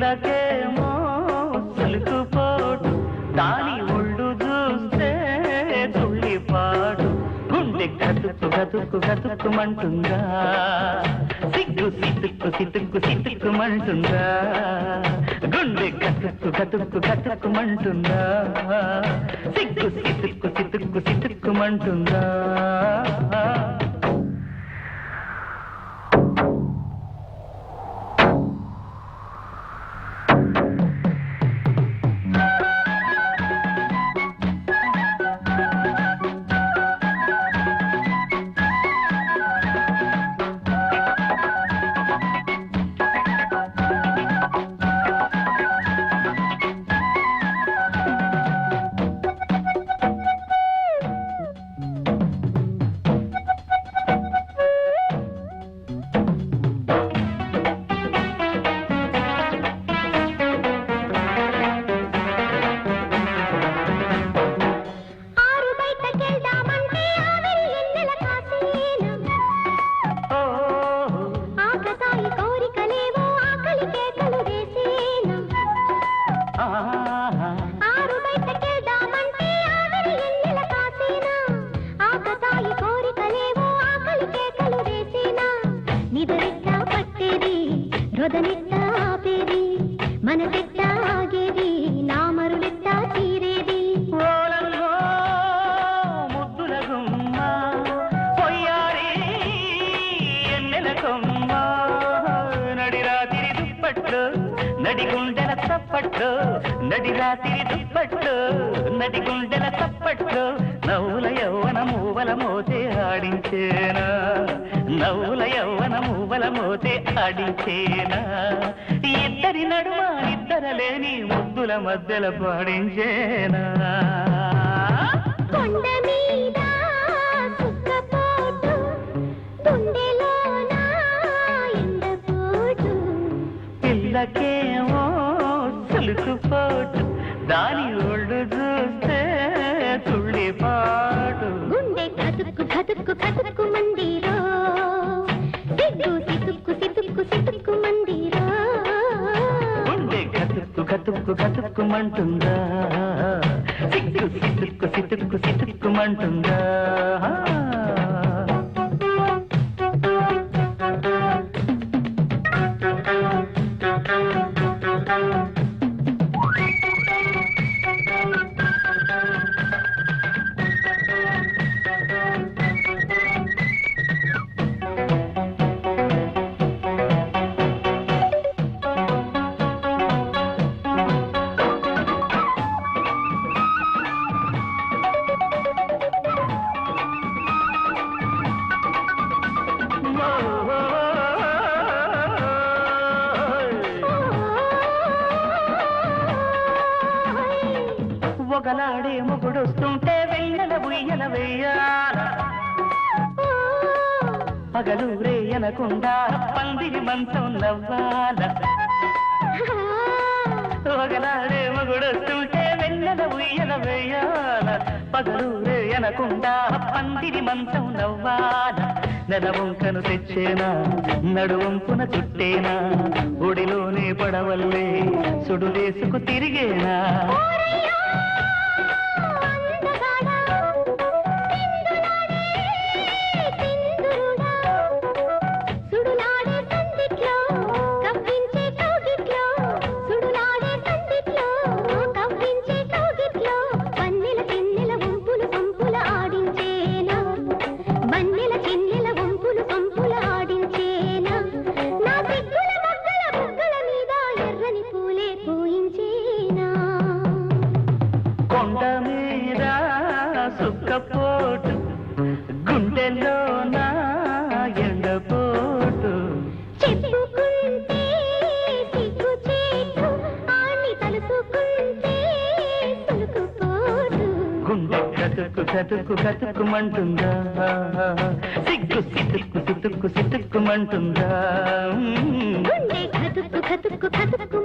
పిల్లకేమో సులుకుపోటు దాని ఒళ్ళు చూస్తే తుళ్ళిపాడు గుండె గతుకు గతుకు గతుకుమంటుందా సిగ్గు సితుక్కు సితుక్కు సితుక్కుమంటుందా? గుండె గతుకు గతుక్కు గతుకుమంటుందా సిగ్గు సితుక్కు సితుక్కు సితుక్కుమంటుందా? నిదరెట్టా పట్టేది రొదనెట్టా ఆపేది మనసెట్టా ఆగేది నడిగుండెల తప్పట్లు నడిరాతిరి దుప్పట్లు నడిగుండెల తప్పట్లు నవ్వుల యవ్వన మూవల మోతే ఆడించేనా? నవ్వుల యవ్వన మూవల మోతే ఆడించేనా? ఇద్దరి నడుమ ఇద్దర లేని ముద్దుల మధ్యల పాడించేనా? కొండ మీద గుండె కతుక్కు కతుక్కు కతుక్కు మందిరో. సిగ్గు సితుక్కు సితుక్కు సితుక్కు మందిరో. గుండె గతుక్కు గతుక్కు గతుక్కుమంటుందా సిక్కు సితుక్కు సితుక్కు you పొగలాడే మొగుడొస్తుంటే వెన్నెల ఉయ్యల వెయ్యాల పగలు రేయనకుండా పందిరి మంచం నవ్వాల. పొగలాడే మొగుడొస్తుంటే వెన్నెల ఉయ్యల వెయ్యాల పగలు రేయనకుండా పందిరి మంచం నవ్వాల. నెల వంకను తెచ్చేనా నడువంపున చుట్టేనా ఒడిలోనే పడవల్లే సుడులేసుకు తిరిగేనా? కతుక్కు కతుక్కు కతుక్కుమంటుందా సిగ్గు సితుక్కు సితుక్కు సితుక్కుమంటుందా గుండె కతుక్కు కతుక్కు కతుక్కు